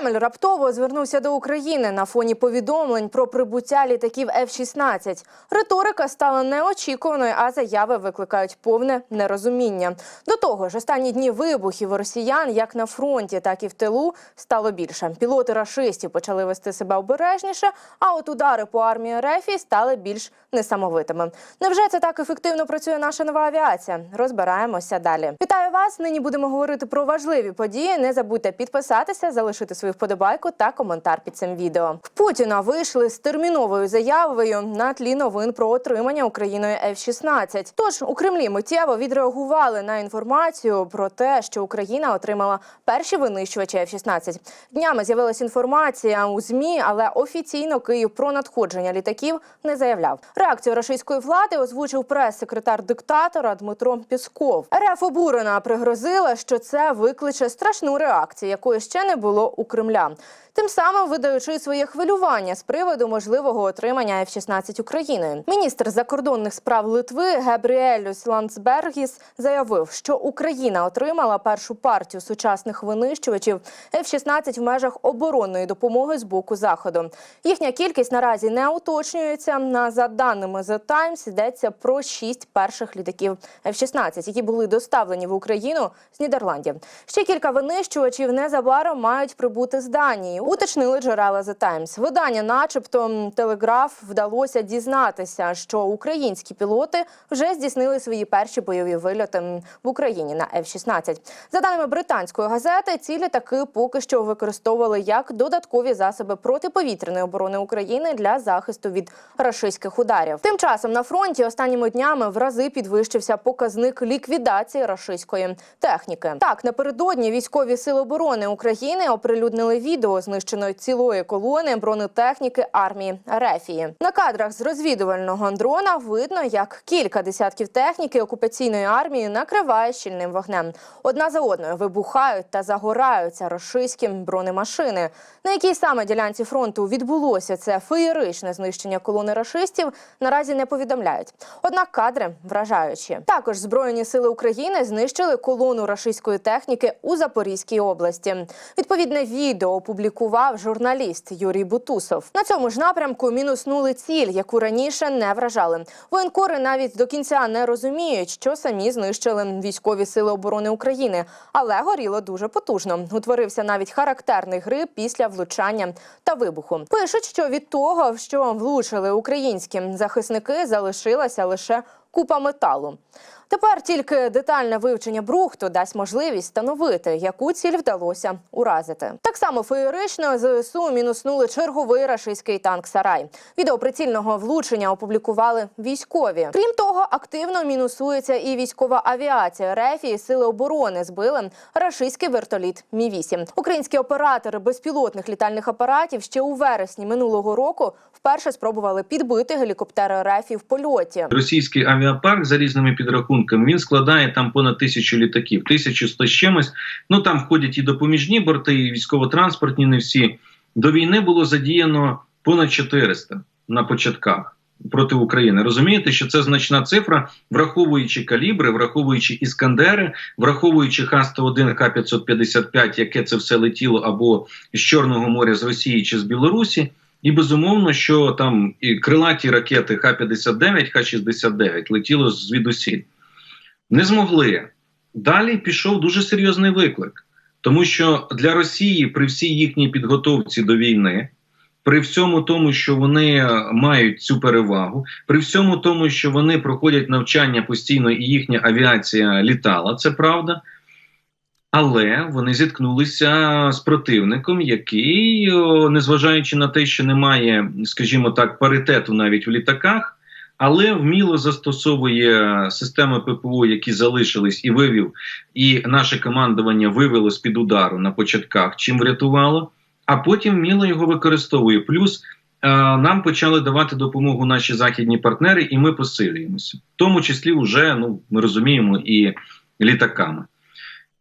Кремль раптово звернувся до України на фоні повідомлень про прибуття літаків F-16. Риторика стала неочікуваною, а заяви викликають повне нерозуміння. До того ж, останні дні вибухів росіян як на фронті, так і в тилу стало більше. Пілоти рашистів почали вести себе обережніше, а от удари по армії РФ стали більш несамовитими. Невже це так ефективно працює наша нова авіація? Розбираємося далі. Вітаю вас! Нині будемо говорити про важливі події. Не забудьте підписатися, залишити свою вподобайку та коментар під цим відео. В Путіна вийшли з терміновою заявою на тлі новин про отримання Україною F-16. Тож у Кремлі миттєво відреагували на інформацію про те, що Україна отримала перші винищувачі F-16. Днями з'явилася інформація у змі, але офіційно Київ про надходження літаків не заявляв. Реакцію російської влади озвучив прес-секретар диктатора Дмитро Пісков. РФ обурена пригрозила, що це викличе страшну реакцію, якої ще не було у Кремля. Тим самим видаючи своє хвилювання з приводу можливого отримання F-16 Україною. Міністр закордонних справ Литви Габріелюс Ландсбергіс заявив, що Україна отримала першу партію сучасних винищувачів F-16 в межах оборонної допомоги з боку заходу. Їхня кількість наразі не уточнюється. На за даними The Times йдеться про шість перших літаків F-16, які були доставлені в Україну з Нідерландів. Ще кілька винищувачів незабаром мають прибути з Данії. Уточнили джерела The Times. Видання, начебто, телеграф вдалося дізнатися, що українські пілоти вже здійснили свої перші бойові вильоти в Україні на F-16. За даними британської газети, ці літаки поки що використовували як додаткові засоби протиповітряної оборони України для захисту від рашистських ударів. Тим часом на фронті останніми днями в рази підвищився показник ліквідації рашистської техніки. Так, напередодні військові сили оборони України оприлюднили відео знищеної цілої колони бронетехніки армії Рефії. На кадрах з розвідувального дрона видно, як кілька десятків техніки окупаційної армії накриває щільним вогнем. Одна за одною вибухають та загораються рашистські бронемашини. На якій саме ділянці фронту відбулося це феєричне знищення колони рашистів, наразі не повідомляють. Однак кадри вражаючі. Також збройні сили України знищили колону рашистської техніки у Запорізькій області. Відповідне відео опублікував журналіст Юрій Бутусов. На цьому ж напрямку мінуснули ціль, яку раніше не вражали. Воєнкори навіть до кінця не розуміють, що самі знищили військові сили оборони України, але горіло дуже потужно. Утворився навіть характерний гриб після влучання та вибуху. Пишуть, що від того, що влучили українські захисники, залишилася лише купа металу. Тепер тільки детальне вивчення брухту дасть можливість встановити, яку ціль вдалося уразити. Так само феєрично ЗСУ мінуснули черговий рашистський танк Сарай. Відео прицільного влучення опублікували військові. Крім того, активно мінусується і військова авіація. РФ і сили оборони збили рашистський вертоліт Мі 8 Українські оператори безпілотних літальних апаратів ще у вересні минулого року вперше спробували підбити гелікоптери РФ в польоті. Російський авіапарк за різними підрахунками він складає там понад тисячу літаків, 1100 з чимось. Ну там входять і допоміжні борти, і військово-транспортні. Не всі до війни було задіяно понад 400 на початках проти України. Розумієте, що це значна цифра, враховуючи калібри, враховуючи іскандери, враховуючи Х-101, Х-555, яке це все летіло або з Чорного моря, з Росії чи з Білорусі. І безумовно, що там і крилаті ракети Х-59, Х-69 летіло звідусіль. Не змогли. Далі пішов дуже серйозний виклик, тому що для Росії при всій їхній підготовці до війни, при всьому тому, що вони мають цю перевагу, при всьому тому, що вони проходять навчання постійно, і їхня авіація літала, це правда. Але вони зіткнулися з противником, який, незважаючи на те, що немає, скажімо так, паритету навіть в літаках, але вміло застосовує системи ППО, які залишились, і вивів, і наше командування вивело з під удару на початках, чим врятувало, а потім вміло його використовує. Плюс е, нам почали давати допомогу наші західні партнери, і ми посилюємося, в тому числі, вже ну ми розуміємо, і літаками.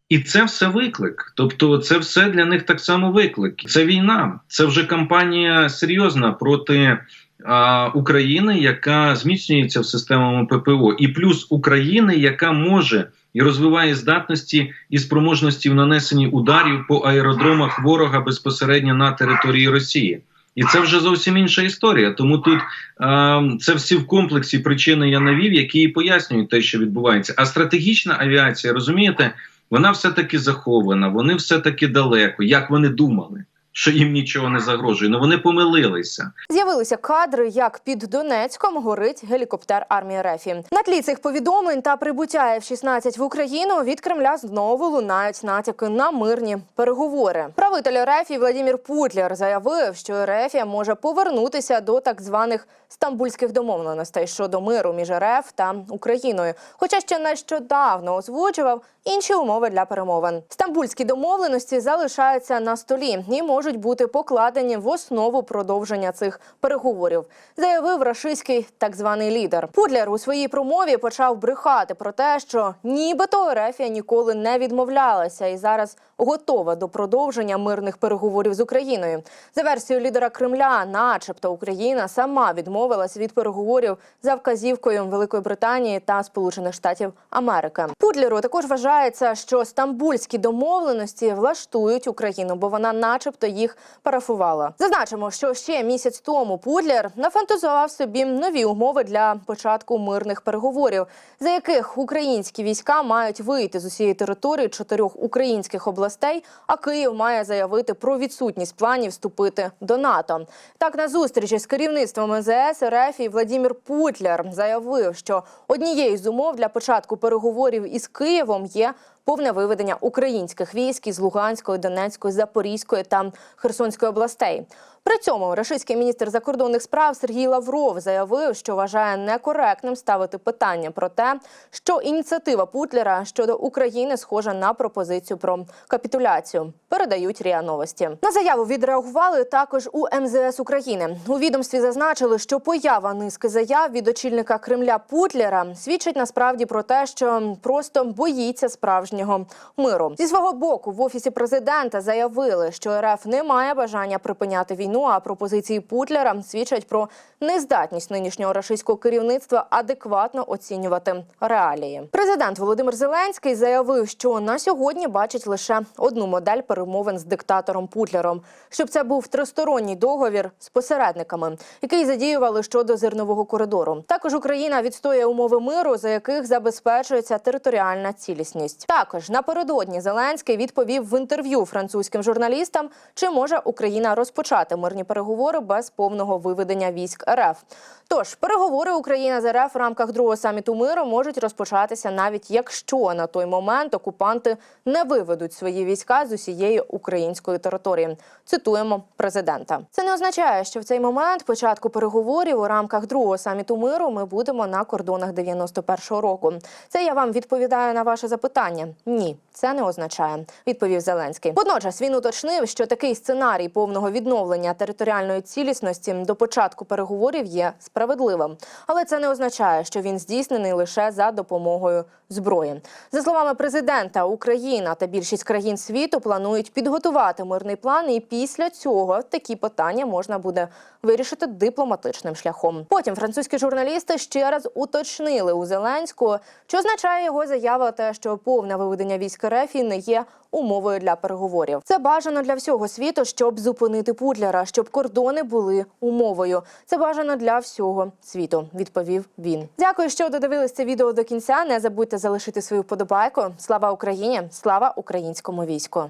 І це все виклик. Тобто, це все для них так само виклик. Це війна, це вже кампанія серйозна проти а, України, яка зміцнюється в системами ППО, і плюс України, яка може і розвиває здатності і спроможності в нанесенні ударів по аеродромах ворога безпосередньо на території Росії. І це вже зовсім інша історія. Тому тут е, це всі в комплексі причини я навів, які і пояснюють те, що відбувається. А стратегічна авіація, розумієте, вона все-таки захована, вони все-таки далеко, як вони думали, що їм нічого не загрожує. Ну вони помилилися. З'явилися кадри, як під Донецьком горить гелікоптер армії РФ. На тлі цих повідомлень та прибуття F-16 в Україну від Кремля знову лунають натяки на мирні переговори. Правитель РФ Владимир Путлер заявив, що РФ може повернутися до так званих стамбульських домовленостей щодо миру між РФ та Україною. Хоча ще нещодавно озвучував інші умови для перемовин. Стамбульські домовленості залишаються на столі і можуть бути покладені в основу продовження цих переговорів, заявив рашистський так званий лідер. Путлер у своїй промові почав брехати про те, що нібито Ерефія ніколи не відмовлялася і зараз готова до продовження мирних переговорів з Україною. За версією лідера Кремля, начебто Україна сама відмовилась від переговорів за вказівкою Великої Британії та Сполучених Штатів Америки. Путлеру також вважається, що стамбульські домовленості влаштують Україну, бо вона, начебто, їх парафувала. Зазначимо, що ще місяць тому Путлер нафантазував собі нові умови для початку мирних переговорів, за яких українські війська мають вийти з усієї території чотирьох українських областей, а Київ має заявити про відсутність планів вступити до НАТО. Так, на зустрічі з керівництвом МЗС РФ і Владимир Путлер заявив, що однією з умов для початку переговорів із Києвом є повне виведення українських військ із Луганської, Донецької, Запорізької та Херсонської областей. При цьому російський міністр закордонних справ Сергій Лавров заявив, що вважає некоректним ставити питання про те, що ініціатива Путлера щодо України схожа на пропозицію про капітуляцію. Передають РІА Новості. На заяву відреагували також у МЗС України. У відомстві зазначили, що поява низки заяв від очільника Кремля Путлера свідчить насправді про те, що просто боїться справжнього миру. Зі свого боку в офісі президента заявили, що РФ не має бажання припиняти війну. А пропозиції Путлера свідчать про нездатність нинішнього рашистського керівництва адекватно оцінювати реалії. Президент Володимир Зеленський заявив, що на сьогодні бачить лише одну модель перемовин з диктатором Путлером, щоб це був тристоронній договір з посередниками, який задіювали щодо зернового коридору. Також Україна відстоює умови миру, за яких забезпечується територіальна цілісність. Також напередодні Зеленський відповів в інтерв'ю французьким журналістам, чи може Україна розпочати мирні переговори без повного виведення військ РФ. Тож переговори Україна з РФ в рамках другого саміту миру можуть розпочатися навіть якщо на той момент окупанти не виведуть свої війська з усієї української території. Цитуємо президента. Це не означає, що в цей момент початку переговорів у рамках другого саміту миру ми будемо на кордонах 91-го року. Це я вам відповідаю на ваше запитання. Ні, це не означає, відповів Зеленський. Водночас він уточнив, що такий сценарій повного відновлення територіальної цілісності до початку переговорів є справедливим, але це не означає, що він здійснений лише за допомогою зброї. За словами президента, Україна та більшість країн світу планують підготувати мирний план, і після цього такі питання можна буде вирішити дипломатичним шляхом. Потім французькі журналісти ще раз уточнили у Зеленського, що означає його заява, те, що повне виведення військ РФ не є умовою для переговорів. Це бажано для всього світу, щоб зупинити Путлера, щоб кордони були умовою. Це бажано для всього світу, відповів він. Дякую, що додивились це відео до кінця. Не забудьте залишити свою вподобайку. Слава Україні! Слава українському війську!